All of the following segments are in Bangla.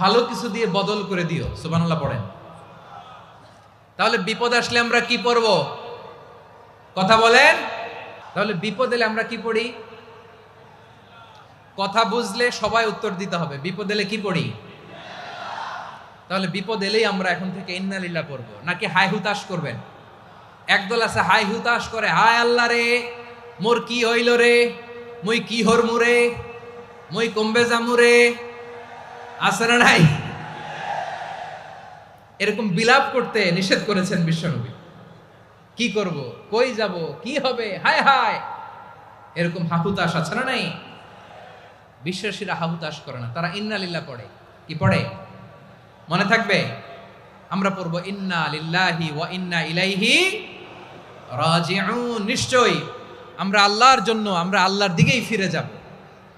ভালো কিছু দিয়ে বদল করে দিও, সুবহানাল্লাহ পড়েন। তাহলে বিপদ আসলে আমরা কি পড়ব? কথা বলেন? তাহলে বিপদ এলে আমরা কি পড়ি? কথা বুঝলে সবাই উত্তর দিতে হবে। বিপদ এলে কি পড়ি? তাহলে বিপদ এলেই আমরা এখন থেকে ইন্নালিল্লাহ পড়ব। নাকি হাই হুতাশ করবেন? একদল আছে হাই হুতাশ করে, হায় আল্লাহ রে, মোর কি হইল রে? মুই কি হরমু রে? মুই কমবে জামু না নাই? এরকম বিলাপ করতে নিষেধ করেছেন বিশ্বনবী। কি করব? কই যাব? কি হবে? হায় হায়! এরকম হাহুতাস আছে না নাই? বিশ্বাসীরা হাহুতাস করে না। তারা ইন্নালিল্লাহ পড়ে। কি পড়ে? মনে থাকবে? আমরা পড়ব, ইন্না লিল্লাহি ওয়া ইন্না ইলাইহি রাজিউন। নিশ্চয়ই আমরা আল্লাহর জন্য, আমরা আল্লাহর দিকেই ফিরে যাব।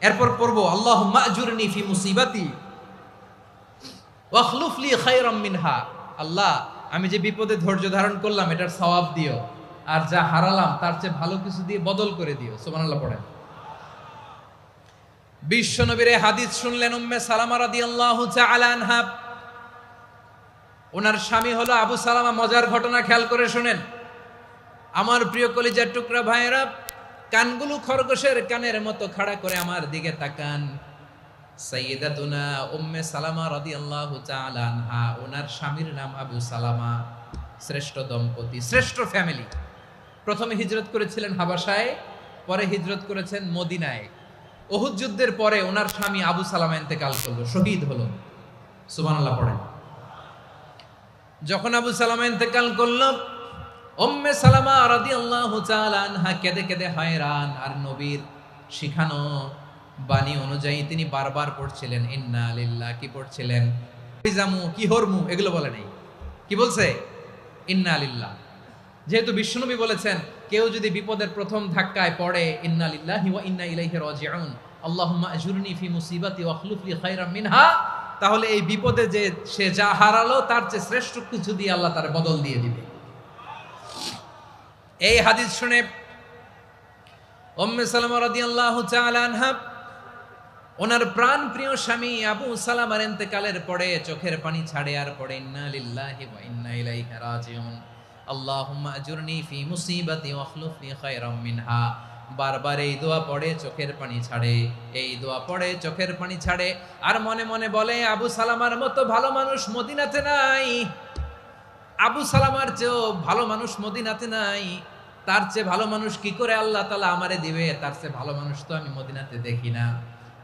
এরপর পড়ব, আল্লাহুম্মা আজুরনি ফি মুসিবাতি ওয়াখলুফলি খায়রাম মিনহা। আল্লাহ, আমি যে বিপদে ধৈর্য ধারণ করলাম, এটার সওয়াব দিও। আর যা হারালাম, তার চেয়ে ভালো কিছু দিয়ে বদল করে দিও। সুবহানাল্লাহ পড়েন। বিশ্ব নবীর হাদিস শুনলেন উম্মে সালামা রাদিয়াল্লাহু তাআলা আনহা। ওনার স্বামী হলো আবু সালামা, মজার ঘটনা খেয়াল করে শুনেন। আমার প্রিয় কলিজার টুকরা ভাইয়েরা, কানগুলো খরগোশের কানের মতো খাড়া করে আমার দিকে তাকান। সাইয়েদাতুনা উম্মে সালামা রাদিয়াল্লাহু তাআলা আনহা, ওনার স্বামীর নাম আবু সালামা, শ্রেষ্ঠ দম্পতি, শ্রেষ্ঠ ফ্যামিলি। প্রথমে হিজরত করেছিলেন হাবাসায় পরে হিজরত করেছেন মদিনায়। ওহুদ যুদ্ধের পরে ওনার স্বামী আবু সালামা ইন্তেকাল করল, শহীদ হলো। সুবহানাল্লাহ, পড়েন। যখন আবু সালামা ইন্তেকাল করল, উম্মে সালামা রাদিয়াল্লাহু তাআলা আনহা কেঁদে কেঁদে হয়রান, আর নবীর শিখানো বাণী অনুযায়ী তিনি বারবার পড়ছিলেন, ইন্না লিল্লাহ কি পড়ছিলেন? কি হরমু? এগুলো বলে নেই। কি বলছে? ইন্না লিল্লাহ যেহেতু বিষ্ণুনবী বলেছেন, কেউ যদি বিপদের প্রথম ধাক্কায় পড়ে, ইন্না লিল্লাহি ওয়া ইন্না ইলাইহি রাজিউন আল্লাহুম্মা আজুরনি ফি মুসিবাতি ওয়া আখলুফ লি খায়রাম মিনহা তাহলে এই বিপদে যে সে যা হারালো, তার চেয়ে শ্রেষ্ঠ কিছু দিয়ে আল্লাহ তার বদল দিয়ে দিবে। এই হাদিস শুনে উম্মে সালামা রাদিয়াল্লাহু তাআলা আনহা ওনার প্রাণ প্রিয় স্বামী আবু সালামার ইন্তেকালের পরে চোখের পানি ছাড়ে আর পড়ে, ইন্না লিল্লাহি ওয়া ইন্না ইলাইহি রাজিউন। আল্লাহুম্মা আজুরনি ফি মুসিবাতি ওয়া আখলুফ লি খায়রাম মিনহা। বারবার এই দোয়া পড়ে, চোখের পানি ছাড়ে, এই দোয়া পড়ে, চোখের পানি ছাড়ে। আর মনে মনে বলে, আবু সালামার মতো ভালো মানুষ মদিনাতে নাই। আবু সালামার চেয়েও ভালো মানুষ মদিনাতে নাই। তার চেয়ে ভালো মানুষ কি করে আল্লাহ তালা আমারে দিবে? তার চেয়ে ভালো মানুষ তো আমি মদিনাতে দেখি না।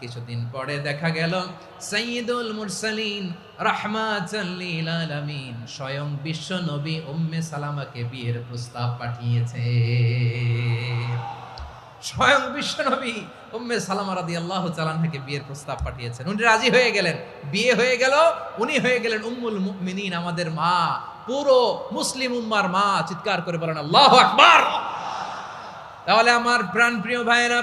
কিছুদিন পরে দেখা গেল, সাইয়্যিদুল মুরসালিন রাহমাতাল লিল আলামিন স্বয়ং বিশ্ব নবী উম্মে সালামাকে বিয়ের প্রস্তাব পাঠিয়েছে। স্বয়ং বিশ্ব নবী উম্মে সালামা রাদিয়াল্লাহু তাআলা থেকে বিয়ের প্রস্তাব পাঠিয়েছেন। উনি রাজি হয়ে গেলেন। বিয়ে হয়ে গেল, উনি হয়ে গেলেন উম্মুল মুমিনিন, আমাদের মা, পুরো মুসলিম উম্মার মা। চিৎকার করে বলেন, আল্লাহু আকবার! তাহলে আমার প্রাণ প্রিয় ভাইয়েরা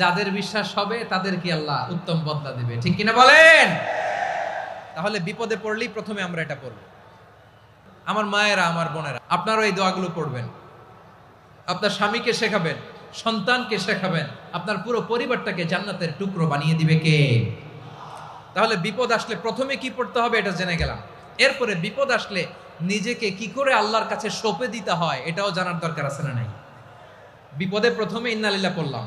যাদের বিশ্বাস হবে তাদের কি আল্লাহ উত্তম বদলা দেবে। ঠিক কিনা বলেন? তাহলে বিপদে পড়লেই প্রথমে আমরা এটা পড়ব আমার মায়েরা, আমার বোনেরা, আপনারাও এই দোয়াগুলো পড়বেন। আপনার স্বামীকে শেখাবেন, সন্তানকে শেখাবেন, আপনার পুরো পরিবারটাকে জান্নাতের টুকরো বানিয়ে দিবে কে? তাহলে বিপদ আসলে প্রথমে কি পড়তে হবে এটা জেনে গেলাম। এরপরে বিপদ আসলে নিজেকে কি করে আল্লাহর কাছে সঁপে দিতে হয়, এটাও জানার দরকার আছে না নাই? বিপদে প্রথমে ইন্নালিল্লাহ পড়লাম।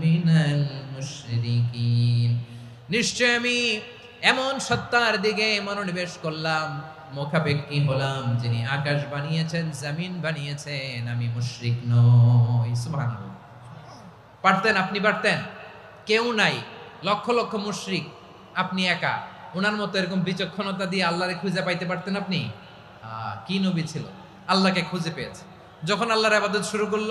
মিনাল নিশ্চয় আমি এমন সত্তার দিকে মনোনিবেশ করলাম, মুখাপেক্ষী হলাম, যিনি আকাশ বানিয়েছেন, জমিন বানিয়েছেন, আমি মুশরিক নই। সুবহানাল্লাহ। পারতেন আপনি, পারতেন? কেউ নাই, লক্ষ লক্ষ মুশরিক, আপনি একা। ওনার মতো এরকম বিচক্ষণতা দিয়ে আল্লাহরে খুঁজে পাইতে পারতেন আপনি? কি নবী ছিল? আল্লাহকে খুঁজে পেয়েছে। যখন আল্লাহর আবাদত শুরু করল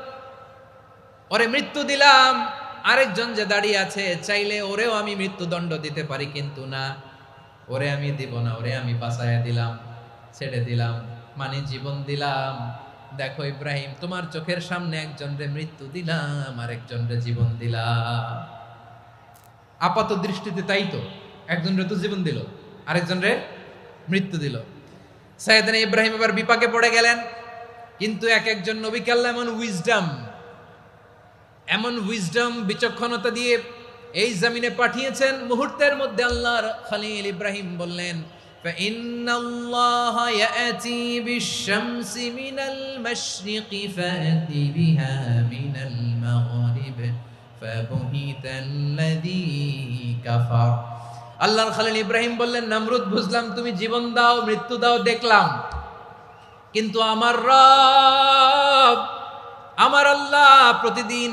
ওরে মৃত্যু দিলাম। আরেকজন যে দাঁড়িয়ে আছে, চাইলে ওরেও আমি মৃত্যুদণ্ড দিতে পারি, কিন্তু না। ওরে আমি দিব না, ওরে আমি বাঁচাইয়া দিলাম, ছেড়ে দিলাম মানে জীবন দিলাম। দেখো ইব্রাহিম, তোমার চোখের সামনে একজনরে মৃত্যু দিলাম আর একজনরে জীবন দিলাম। আপাত দৃষ্টিতে তাই তো, একজনরে তো জীবন দিল, আরেকজনরে মৃত্যু দিল। সাইয়েদনা ইব্রাহিম এবার বিপাকে পড়ে গেলেন, কিন্তু এক একজন নবীকে আল্লাহ এমন উইজডম এমন উইজডম বিচক্ষণতা দিয়ে এই জমিনে পাঠিয়েছেন মুহূর্তের মধ্যে আল্লাহর খলিল ইব্রাহিম বললেন فإن الله يأتي بالشمس من المشرق فأت بها من المغرب فبهت الذي كفر আল্লাহর খালিল ইব্রাহিম বললেন নামরুদ বুঝলাম তুমি জীবন দাও মৃত্যু দাও দেখলাম কিন্তু আমার রব আমার আল্লাহ প্রতিদিন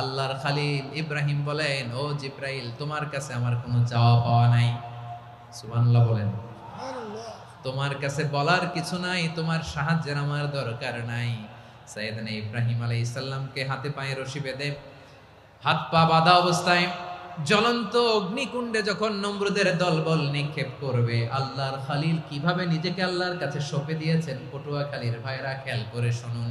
আল্লাহর খালিল ইব্রাহিম বলেন, ও জিব্রাইল, তোমার কাছে আমার কোনো চাওয়া পাওয়া নাই। সুবহানাল্লাহ বলেন। তোমার কাছে বলার কিছু নাই, তোমার সাহায্যের আমার দরকার নাই। সাইয়েদনা ইব্রাহিম আলাইহিস সালামকে হাতে পায়ে রশি বেঁধে হাত পা বাঁধা অবস্থায় জ্বলন্ত অগ্নিকুণ্ডে যখন নমরুদের দলবল নিক্ষেপ করবে, আল্লাহর খালিল কীভাবে নিজেকে আল্লাহর কাছে সঁপে দিয়েছেন? পটুয়া খালির ভাইরা খেয়াল করে শুনুন।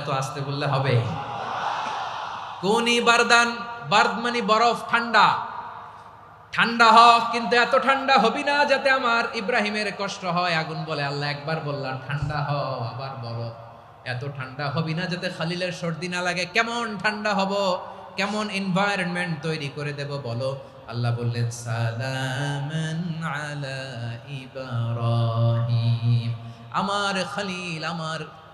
এত আসতে বললে হবে। বারদান বার্দ মানে বরফ, ঠান্ডা। ঠান্ডা কিন্তু এত ঠান্ডা হবি না যাতে আমার ইব্রাহিমের কষ্ট হয়। আগুন বলে আল্লাহ একবার বললাম, ঠান্ডা হ, আবার বলো। এত ঠান্ডা হবি না যাতে খালিলের সর্দি না লাগে। কেমন ঠান্ডা হব? কেমন এনভায়রনমেন্ট তৈরি করে দেব বলো? আল্লাহ বললেন, সালামান আলা ইব্রাহিম। আমার খালিল, আমার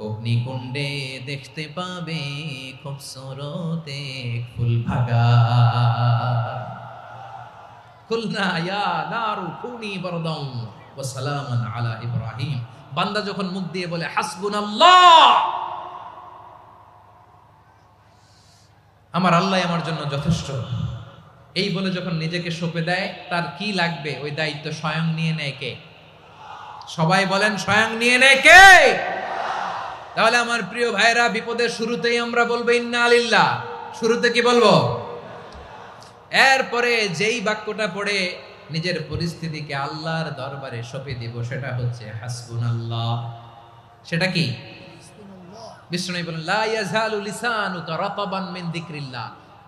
অগ্নিকুণ্ডে দেখতে পাবে খুব সরতে ফুল ভাগা। কুলনা ইয়া, নারু কুনি বরদম আলা বান্দা যখন মুখ দিয়ে বলে, হাসবুনাল্লাহ! আমার আল্লাহ আমার জন্য যথেষ্ট। এই বলে যখন নিজেকে সঁপে দেয়, তার কি লাগবে? ওই দায়িত্ব স্বয়ং নিয়ে নেয় কে? সবাই বলেন, স্বয়ং নিয়ে নেয় কে? তাহলে আমার প্রিয় ভাইরা বিপদের শুরুতেই আমরা বলব, ইন্না আলিল্লাহ শুরুতে কি বলব? এরপরে যেই বাক্যটা পড়ে নিজের পরিস্থিতিকে আল্লাহর দরবারে সঁপে দিব, সেটা হচ্ছে হাসবুন আল্লাহ সেটা কি? বিষ্ণু বলেন, লা ইয়াজালু লিসানুকা রাতাবান মিন যিকরিল্লাহ।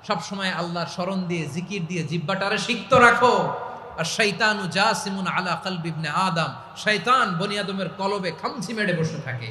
সব সময় আল্লাহর স্মরণ দিয়ে, জিকির দিয়ে, জিহ্বাটারে সিক্ত রাখো। আর শয়তানু জাসিমুন আলা কলবি ইবনে আদম। শয়তান বনি আদমের কলবে খামচি মেরে বসে থাকে।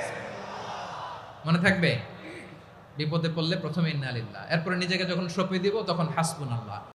মনে থাকবে? বিপদে পড়লে প্রথমে ইন্না আলিল্লাহ এরপরে নিজেকে যখন সঁপে দিব, তখন হাসবুন আল্লাহ